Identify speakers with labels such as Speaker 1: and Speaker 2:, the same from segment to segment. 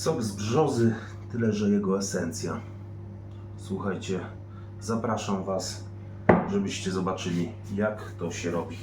Speaker 1: Sok z brzozy, tyle że jego esencja. Słuchajcie, zapraszam Was, żebyście zobaczyli, jak to się robi.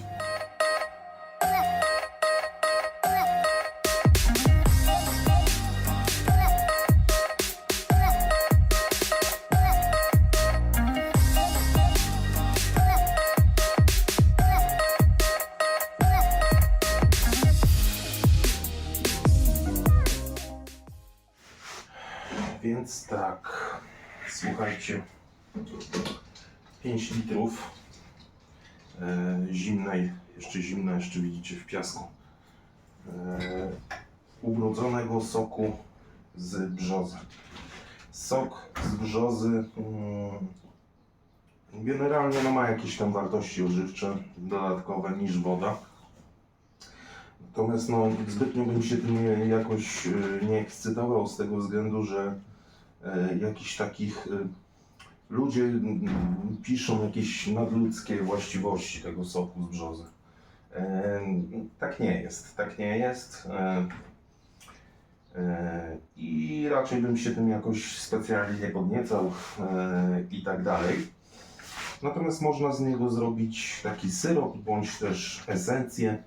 Speaker 1: 5 litrów e, zimnej, jeszcze zimna, jeszcze widzicie w piasku, e, ubrudzonego soku z brzozy. Sok z brzozy mm, generalnie no, ma jakieś tam wartości odżywcze dodatkowe niż woda. Natomiast no, zbytnio bym się tym jakoś e, nie ekscytował z tego względu, że jakichś takich ludzie mm, piszą jakieś nadludzkie właściwości tego soku z brzozy. E, tak nie jest, tak nie jest. E, e, I raczej bym się tym jakoś specjalnie nie podniecał e, i tak dalej. Natomiast można z niego zrobić taki syrop bądź też esencję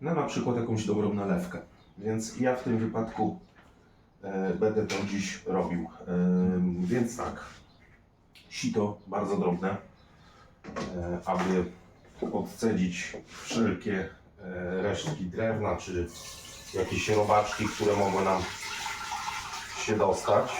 Speaker 1: na na przykład jakąś dobrą nalewkę. Więc ja w tym wypadku będę to dziś robił. E, więc tak, sito bardzo drobne, e, aby odcedzić wszelkie e, resztki drewna czy jakieś robaczki, które mogą nam się dostać.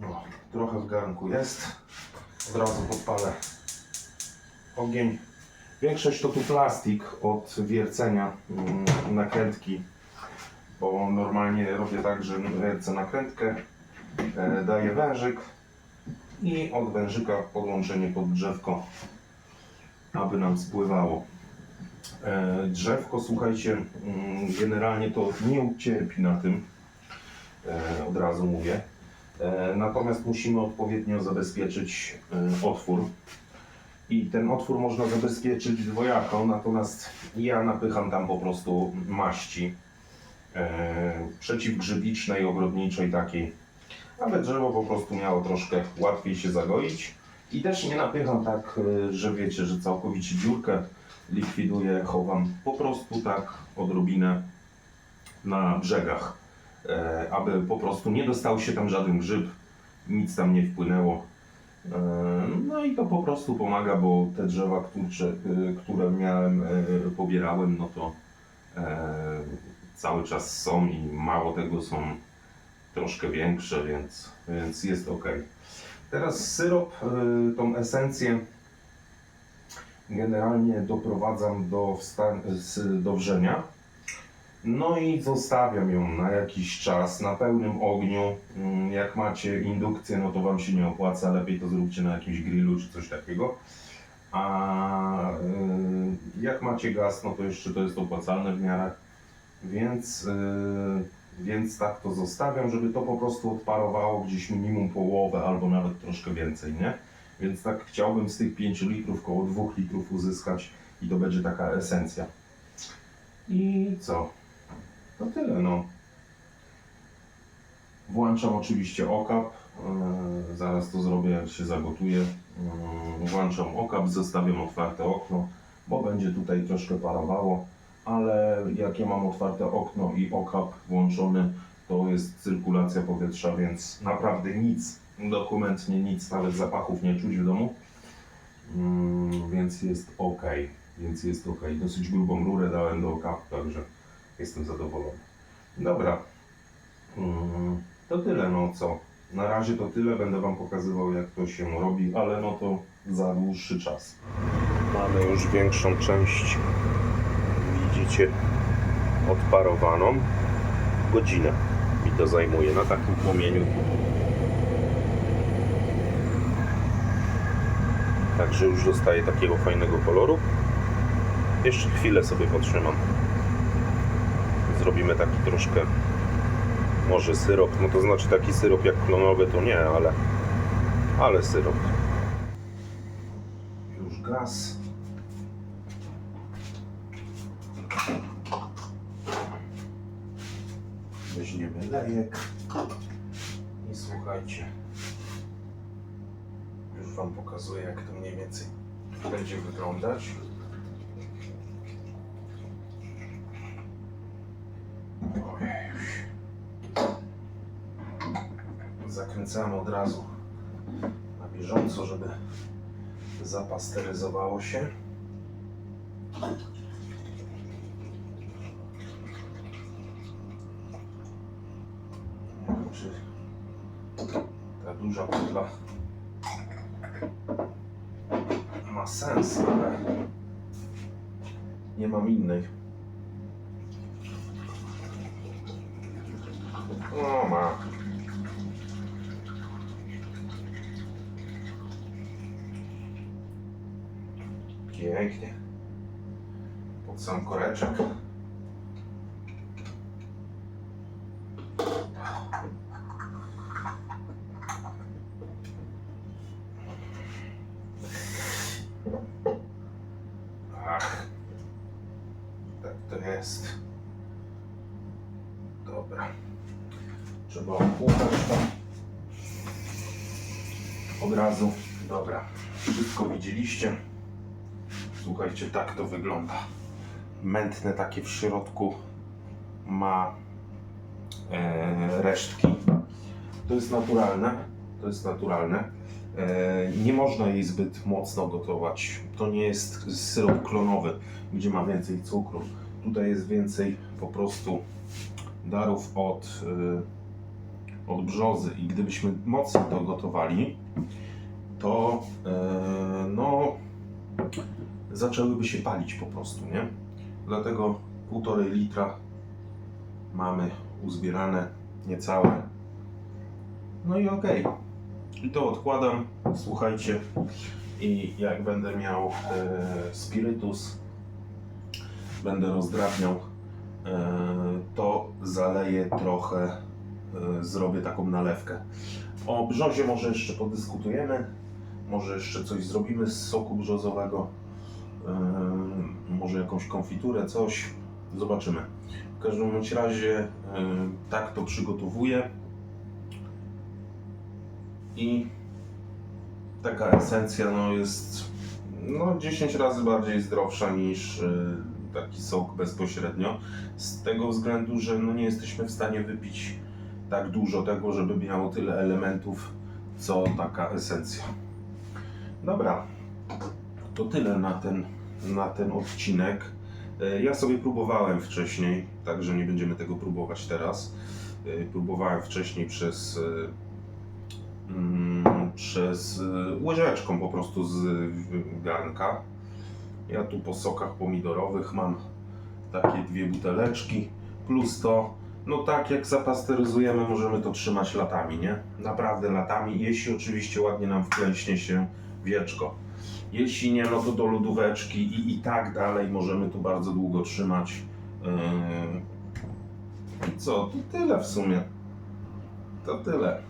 Speaker 1: No, trochę w garnku jest. Od razu podpalę ogień. Większość to tu plastik od wiercenia mm, nakrętki, bo normalnie robię tak, że wiercę nakrętkę, e, daję wężyk i od wężyka podłączenie pod drzewko, aby nam spływało. E, Drzewko, słuchajcie, mm, generalnie to nie ucierpi na tym, e, od razu mówię. E, Natomiast musimy odpowiednio zabezpieczyć e, otwór. I ten otwór można zabezpieczyć dwojako, natomiast ja napycham tam po prostu maści e, przeciwgrzybicznej, ogrodniczej takiej, aby drzewo po prostu miało troszkę łatwiej się zagoić. I też nie napycham tak, że wiecie, że całkowicie dziurkę likwiduję, chowam po prostu tak odrobinę na brzegach aby po prostu nie dostał się tam żaden grzyb, nic tam nie wpłynęło. E, No i to po prostu pomaga, bo te drzewa, które, które miałem, e, pobierałem, no to e, cały czas są i mało tego są troszkę większe, więc, więc jest ok. Teraz syrop, e, tą esencję generalnie doprowadzam do, do wrzenia. No i zostawiam ją na jakiś czas na pełnym ogniu. Mm, Jak macie indukcję, no to Wam się nie opłaca, lepiej to zróbcie na jakimś grillu czy coś takiego. A y, jak macie gaz, no to jeszcze to jest opłacalne w miarę. Więc, y, więc tak to zostawiam, żeby to po prostu odparowało gdzieś minimum połowę albo nawet troszkę więcej, nie? Więc tak chciałbym z tych 5 litrów około 2 litrów uzyskać i to będzie taka esencja. I co? To tyle, no. Włączam oczywiście okap. Yy, zaraz to zrobię, jak się zagotuje. Yy, włączam okap, zostawiam otwarte okno, bo będzie tutaj troszkę parowało. Ale jak ja mam otwarte okno i okap włączony, to jest cyrkulacja powietrza, więc naprawdę nic, dokumentnie nic, nawet zapachów nie czuć w domu. Yy, więc jest ok. Więc jest ok. Dosyć grubą rurę dałem do okapu, także jestem zadowolony. Dobra. Mm, To tyle, no co. Na razie to tyle, będę Wam pokazywał jak to się robi, ale no to za dłuższy czas. Mamy już większą część, widzicie, odparowaną. Godzinę mi to zajmuje na takim płomieniu. Także już dostaje takiego fajnego koloru. Jeszcze chwilę sobie potrzymam. Zrobimy taki troszkę może syrop, no to znaczy taki syrop jak klonowy to nie, ale ale syrop. Już gaz. Weźmiemy lejek i słuchajcie. Już Wam pokazuję jak to mniej więcej będzie wyglądać. Zakręcamy od razu na bieżąco, żeby zapasteryzowało się. Nie czy ta duża butla ma sens, ale nie mam innej. O ma. Pięknie. Pod sam koreczek. Ach. Tak to jest. Dobra. Trzeba opłukać to. Od razu. Dobra. Wszystko widzieliście. Słuchajcie, tak to wygląda. Mętne takie w środku ma e, resztki. To jest naturalne. To jest naturalne. E, nie można jej zbyt mocno gotować. To nie jest syrop klonowy, gdzie ma więcej cukru. Tutaj jest więcej po prostu darów od, e, od brzozy i gdybyśmy mocno to gotowali, to e, no zaczęłyby się palić po prostu, nie? Dlatego półtorej litra mamy uzbierane niecałe. No i okej. I to odkładam, słuchajcie. I jak będę miał e, spirytus, będę rozdrabniał, e, to zaleję trochę, e, zrobię taką nalewkę. O brzozie może jeszcze podyskutujemy, może jeszcze coś zrobimy z soku brzozowego. Może jakąś konfiturę, coś. Zobaczymy. W każdym bądź razie tak to przygotowuję. I taka esencja no, jest no, 10 razy bardziej zdrowsza niż yy, taki sok bezpośrednio. Z tego względu, że no, nie jesteśmy w stanie wypić tak dużo tego, żeby miało tyle elementów, co taka esencja. Dobra, to tyle na ten, na ten odcinek. E, Ja sobie próbowałem wcześniej, także nie będziemy tego próbować teraz. E, Próbowałem wcześniej przez, e, mm, przez łyżeczką po prostu z garnka. Ja tu po sokach pomidorowych mam takie dwie buteleczki, plus to, no tak jak zapasteryzujemy, możemy to trzymać latami, nie? Naprawdę latami, jeśli oczywiście ładnie nam wklęśnie się wieczko. Jeśli nie, no to do lodóweczki i, i tak dalej możemy tu bardzo długo trzymać. Yy, I co? To tyle w sumie. To tyle.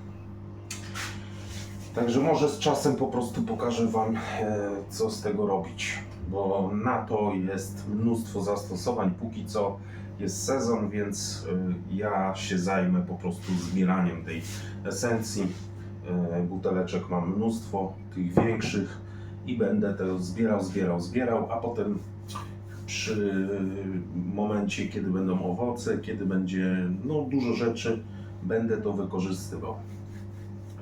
Speaker 1: Także może z czasem po prostu pokażę Wam, e, co z tego robić. Bo na to jest mnóstwo zastosowań. Póki co jest sezon, więc e, ja się zajmę po prostu zbieraniem tej esencji. E, Buteleczek mam mnóstwo, tych większych i będę to zbierał, zbierał, zbierał, a potem przy momencie, kiedy będą owoce, kiedy będzie no, dużo rzeczy, będę to wykorzystywał.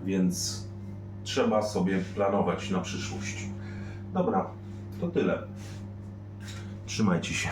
Speaker 1: Więc trzeba sobie planować na przyszłość. Dobra, to tyle. Trzymajcie się.